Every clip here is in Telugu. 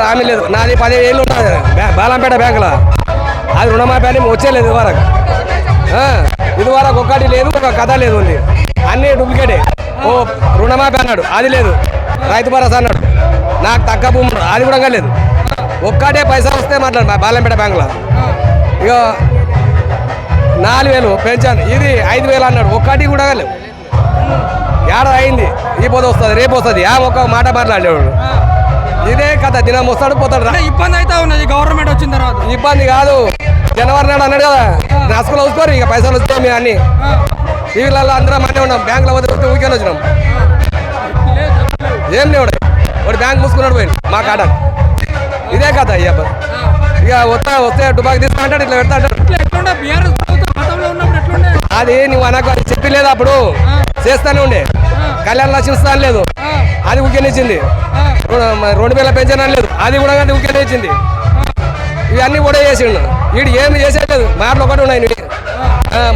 హామీ లేదు. నాది పదిహేను ఏళ్ళు ఉంటుంది బాలంపేట బ్యాంకులో. అది రుణమాఫీ అని వచ్చేలేదు ఇదివరకు. ఆ, ఇదివరకు ఒక్కటి లేదు ఒక కథ లేదు ఉంది. అన్ని డూప్లికేటే. ఓ రుణమాఫీ అన్నాడు. అది లేదు. రైతు భరోసా అన్నాడు. నాకు తగ్గ భూమి అది కూడా లేదు. ఒక్కటే పైసా వస్తే మాట్లాడు బాలంపేట బ్యాంకులో. ఇక నాలుగు వేలు పెంచాను ఇది ఐదు వేలు అన్నాడు. ఒక్కటి కూడా లేవు ఏడాది అయింది. ఈ పొద్దు వస్తుంది రేపు వస్తుంది. ఆ ఒక్క మాట మాట్లాడేవాడు ఇదే కథ దినం వస్తాడు పోతాడు రా. ఇబ్బంది అయితే ఉన్నది గవర్నమెంట్ వచ్చిన తర్వాత. ఇబ్బంది కాదు. జనవరి నాడు అన్నాడు కదా నసుకులు వస్తారు ఇక పైసలు వస్తాయి మేము అన్ని. టీవీలలో అందరం అన్నీ ఉన్నాం బ్యాంకులో వస్తే ఊరికే వచ్చినాం. ఏం లేవు వాడు. బ్యాంక్ మూసుకున్నాడు పోయింది మా కాడ. ఇదే కథ అయ్యా ఇక వస్తా వస్తే టుబాక్ తీసుకుంటాడు ఇట్లా పెడతా అంటాడు. అది నువ్వు అనకు అది చెప్పి లేదు అప్పుడు చేస్తానే ఉండే. కళ్యాణ లక్ష్మి లేదు. అది ఊకేనిచ్చింది రెండు వేల పెన్షన్ లేదు. అది కూడా కానీ ఊకేనిచ్చింది ఇవన్నీ కూడా చేసిండు. వీడు ఏమి చేసేయలేదు మాటలు ఒకటి ఉన్నాయి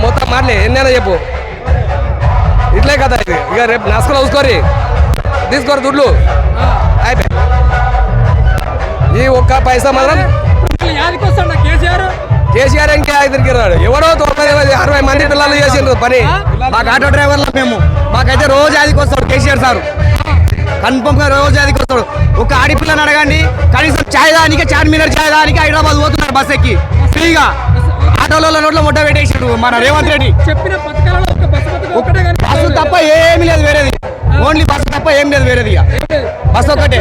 మొత్తం మాటలే ఎన్నైనా చెప్పు. ఇట్లే కదా ఇది. ఇక రేపు నస్కలు చూసుకోరి తీసుకోరు దుడ్లు. అయిపోయి. ఈ ఒక్క పైసా మాత్రం కేసీఆర్ ఇంకా ఐదుకి రాడు. ఎవడో తొంభై అరవై మంది పిల్లలు చేసిండ్రు పని. మాకు ఆటో డ్రైవర్లు మేము. మాకైతే రోజు యాదికి వస్తాడు కేసీఆర్ సార్. కన్ఫర్మ్గా రోజు యాదికి వస్తాడు ఒక ఆడిపిల్లని అడగండి కనీసం చాయ్ దానికి చార్మినార్ చాయ్ దానికి హైదరాబాద్ పోతున్నారు బస్ ఎక్కి. ఫ్రీగా. ఆటోలలో నోట్లో ముట్ట పెట్టేసాడు మన రేవంత్ రెడ్డి. చెప్పిన బస్సు తప్ప ఏమీ లేదు వేరేది. ఓన్లీ బస్సు తప్ప ఏం లేదు వేరేది బస్సు ఒక్కటే.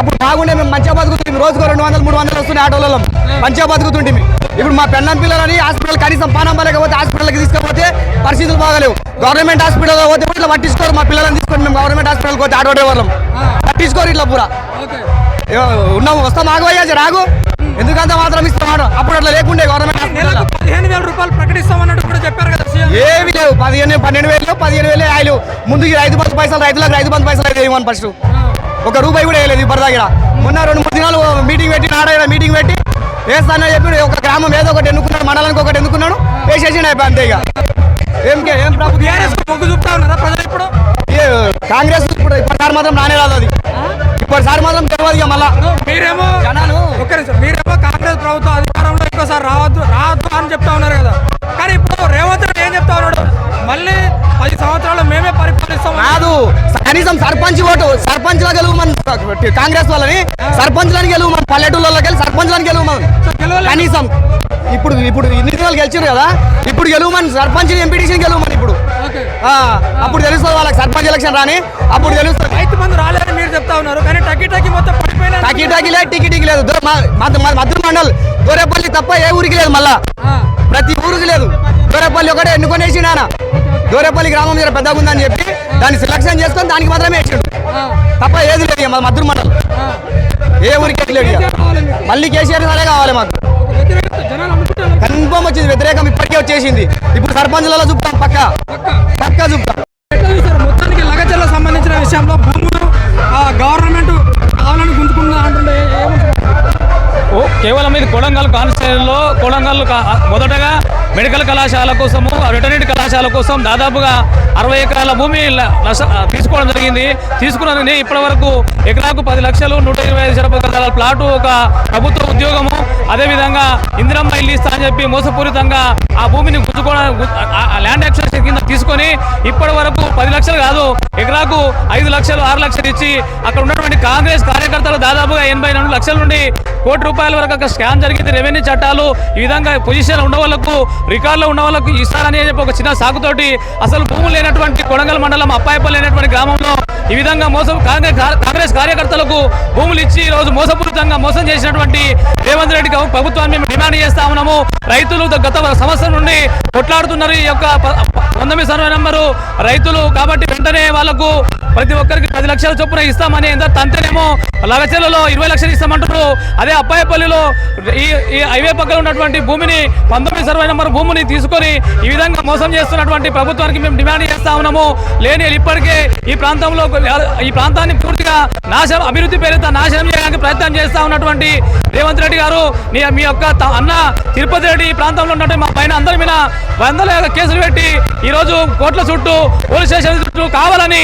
అప్పుడు బాగుండే మేము మంచిగా బతుకుతుంది రోజుకు రెండు వందలు మూడు వందలు వస్తున్నాయి ఆటోలలో. మంచిగా బతుకుతుంటే ఇప్పుడు మా పెన్నం పిల్లలని హాస్పిటల్ కనీసం పానం లేకపోతే హాస్పిటల్కి తీసుకపోతే పరిస్థితులు బాగలేవు. గవర్నమెంట్ హాస్పిటల్ పోతే ఇట్లా పట్టించుకోరు మా పిల్లలని తీసుకొని మేము గవర్నమెంట్ హాస్పిటల్కి పోతే ఆటో డ్రైవర్లం పట్టించుకోరు ఇట్లా పూరా. ఉన్నాము వస్తాం ఆగోయ్యా రాగు ఎందుకంత మాత్రం ఇస్తాం అప్పుడు అట్లా లేకుండే గవర్నమెంట్ పదిహేను వేల రూపాయలు ప్రకటిస్తామన్నట్టు కూడా చెప్పారు కదా ఏమి లేవు పదిహేను పన్నెండు వేలు పదిహేను వేలే ఆయిలు. ముందుకి రైతు బంధు పైసలు రైతులకు రైతు బంధు పైసలు అయితే ఏమని ఫస్ట్ ఒక రూపాయి కూడా వేయలేదు ఇప్పటి దగ్గర మొన్న రెండు మూడు దినాలు మీటింగ్ పెట్టి నాడ మీటింగ్ పెట్టి వేస్తానని చెప్పి ఒక గ్రామం ఏదో ఒకటి ఎన్నుకున్నాడు మండలానికి ఒకటి ఎన్నుకున్నాడు వేసేసి అయిపోయి అంతే ఇక. ఏం కే- ఏం ప్రభుత్వం బీఆర్ఎస్ మొగ్గు చూపుతా ఉన్నారా ప్రజలు ఇప్పుడు? ఏ, కాంగ్రెస్ ఇప్పుడు ఇప్పటిసారి మాత్రం రానే రాదు అది. ఇప్పటిసారి మాత్రం తెలియదు ఇక మళ్ళా. మీరేమో జనాలు. నిమిషం మీరేమో కాంగ్రెస్ ప్రభుత్వం అధికారంలో ఇంకోసారి రావద్దు రావద్దు అని చెప్తా ఉన్నారు కదా. కానీ ఇప్పుడు రేవంత్ రెడ్డి ఏం చెప్తా ఉన్నాడు? మళ్ళీ పది సంవత్సరాలు మేమే పరిపాలిస్తాం కనీసం సర్పంచ్ ఓటు సర్పంచ్ లా గెలువు మన కాంగ్రెస్ వాళ్ళని సర్పంచ్ లని గెలువు మన పల్లెటూళ్ళకి వెళ్ళి సర్పంచ్ లని గెలువు మనం. కనీసం ఇప్పుడు ఇప్పుడు ఇన్ని గెలిచారు కదా ఇప్పుడు గెలువు మన సర్పంచ్ ఎంపీటీసీ గెలువు మన ఇప్పుడు అప్పుడు తెలుస్తుంది వాళ్ళకి సర్పంచ్ ఎలక్షన్ రాని అప్పుడు తెలుస్తుంది. రైతు మంది రాలేదని మీరు చెప్తా ఉన్నారు కానీ టకి టకి మొత్తం పడిపోయినా టకి టకి లేదు టికి టికి లేదు. మధుర మండల్ దూరేపల్లి తప్ప ఏ ఊరికి లేదు మళ్ళా. ప్రతి ఊరికి లేదు. దూరేపల్లి ఒకటే ఎన్నుకొని వేసి నాన్న దూరేపల్లి గ్రామం మీద పెద్దగా ఉందని చెప్పి దాన్ని సెలక్షన్ చేసుకొని దానికి మాత్రమే వేసిండు. తప్ప ఏది లేదు మా మధుర మండల్. ఏ ఊరికి లేదు ఇక. మళ్ళీ కేసీఆర్ సారే కావాలి మాకు. కన్ఫర్మ్ వచ్చింది వ్యతిరేకం ఇప్పటికే వచ్చేసింది. ఇప్పుడు సర్పంచ్లలో చూపుతాం పక్క. పక్క. చూపుతాం మెడికల్ కళాశాల కోసము వెటర్నరీ కళాశాల కోసం దాదాపుగా అరవై ఎకరాల భూమి తీసుకోవడం జరిగింది. తీసుకున్నది ఇప్పటి వరకు ఎకరాకు పది లక్షలు నూట ఇరవై ఐదు ప్లాటు ఒక ప్రభుత్వ ఉద్యోగం అదేవిధంగా ఇందిరమ్మ ఇల్లు ఇస్తా అని చెప్పి మోసపూరితంగా ఆ భూమిని గుంజుకోవడం ల్యాండ్ యాక్సెషన్ కింద తీసుకొని ఇప్పటి వరకు పది లక్షలు కాదు ఎకరాకు ఐదు లక్షలు ఆరు లక్షలు ఇచ్చి అక్కడ ఉన్నటువంటి కాంగ్రెస్ కార్యకర్తలు దాదాపుగా ఎనభై రెండు లక్షల నుండి కోటి రూపాయల వరకు అక్కడ స్కామ్ జరిగింది. రెవెన్యూ చట్టాలు ఈ విధంగా పొజిషన్ ఉన్న వాళ్ళకు రికార్డులో ఉన్న వాళ్ళకు ఇస్తారని చెప్పి ఒక చిన్న సాకుతోటి అసలు భూములు లేనటువంటి కొడంగల్ మండలం అప్పాయపల్లి లేనటువంటి గ్రామంలో ఈ విధంగా మోసం కాంగ్రెస్ కాంగ్రెస్ కార్యకర్తలకు భూములు ఇచ్చి ఈ రోజు మోసపూరితంగా మోసం చేసినటువంటి రేవంత్ రెడ్డి ప్రభుత్వాన్ని మేము డిమాండ్ చేస్తా ఉన్నాము. రైతులు గత సంవత్సరం నుండి కొట్లాడుతున్నారు. ఈ యొక్క పంతొమ్మిది సర్వే నంబరు రైతులు కాబట్టి వెంటనే వాళ్ళకు ప్రతి ఒక్కరికి పది లక్షల చొప్పున ఇస్తామని ఎంత తంతేనేమో లగచెలలో ఇరవై లక్షలు ఇస్తామంటున్నారు. అదే అప్పాయపల్లిలో ఈ ఈ హైవే పక్కన ఉన్నటువంటి భూమిని పంతొమ్మిది సర్వే నెంబర్ భూమిని తీసుకొని ఈ విధంగా మోసం చేస్తున్నటువంటి ప్రభుత్వానికి మేము డిమాండ్ చేస్తా ఉన్నాము. లేని ఇప్పటికే ఈ ప్రాంతంలో ఈ ప్రాంతాన్ని పూర్తిగా నాశనం అభివృద్ధి పేరుతో నాశనం చేయడానికి ప్రయత్నం చేస్తా ఉన్నటువంటి రేవంత్ రెడ్డి గారు మీ మీ యొక్క అన్న తిరుపతి రెడ్డి ఈ ప్రాంతంలో ఉన్నటువంటి మా పైన అందరి మీద వందల కేసులు పెట్టి ఈ రోజు కోట్ల చుట్టూ పోలీస్ స్టేషన్ చుట్టూ కావాలని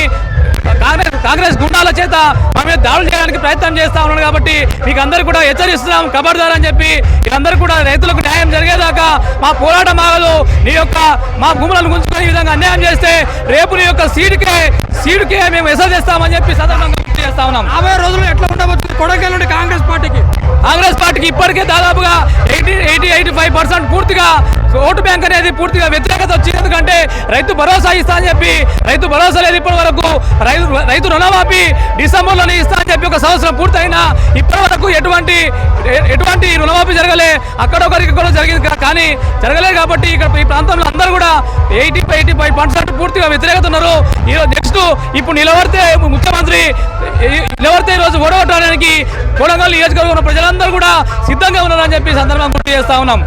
కాంగ్రెస్ కాంగ్రెస్ గుండాల చేత మా మీద దాడులు చేయడానికి ప్రయత్నం చేస్తా ఉన్నాడు కాబట్టి మీకు అందరూ కూడా హెచ్చరిస్తున్నాం ఖబర్దార్ అని చెప్పి. మీరందరూ కూడా రైతులకు న్యాయం జరిగేదాకా మా పోరాటం ఆగదు నీ యొక్క మా భూములను గుంజుకునే విధంగా అన్యాయం చేస్తే రేపు నీ యొక్క సీటుకే సీటుకే మేము ఎసరు చేస్తామని చెప్పి సందర్భంగా చేస్తా ఉన్నాం. రాబోయే రోజుల్లో ఎట్లా కొడంగల్ నుండి కాంగ్రెస్ పార్టీకి. కాంగ్రెస్ పార్టీకి ఇప్పటికే దాదాపుగా eighty eighty eighty five percent పూర్తిగా ఓటు బ్యాంక్ అనేది పూర్తిగా వ్యతిరేకత వచ్చింది. ఎందుకంటే రైతు భరోసా ఇస్తా అని చెప్పి రైతు భరోసా లేదు ఇప్పటి వరకు. రైతు రైతు రుణమాఫీ డిసెంబర్లోనే ఇస్తా అని చెప్పి ఒక సంవత్సరం పూర్తయినా ఇప్పటి వరకు ఎటువంటి ఎటువంటి రుణమాఫీ జరగలే. అక్కడ ఒకరికి కూడా జరిగింది కానీ జరగలేదు కాబట్టి ఇక్కడ ఈ ప్రాంతంలో అందరూ కూడా ఎయిటీ ఎయిటీ ఫైవ్ పర్సెంట్ పూర్తిగా వ్యతిరేకత ఉన్నారు. ఈరోజు నెక్స్ట్ ఇప్పుడు నిలబడితే ముఖ్యమంత్రి ఈ- నిలబడితే ఈరోజు ఓడగొట్టడానికి కొడంగల్ నియోజకవర్గం ఉన్న ప్రజలందరూ కూడా సిద్ధంగా ఉన్నారని చెప్పి సందర్భంగా గుర్తు చేస్తా ఉన్నాం.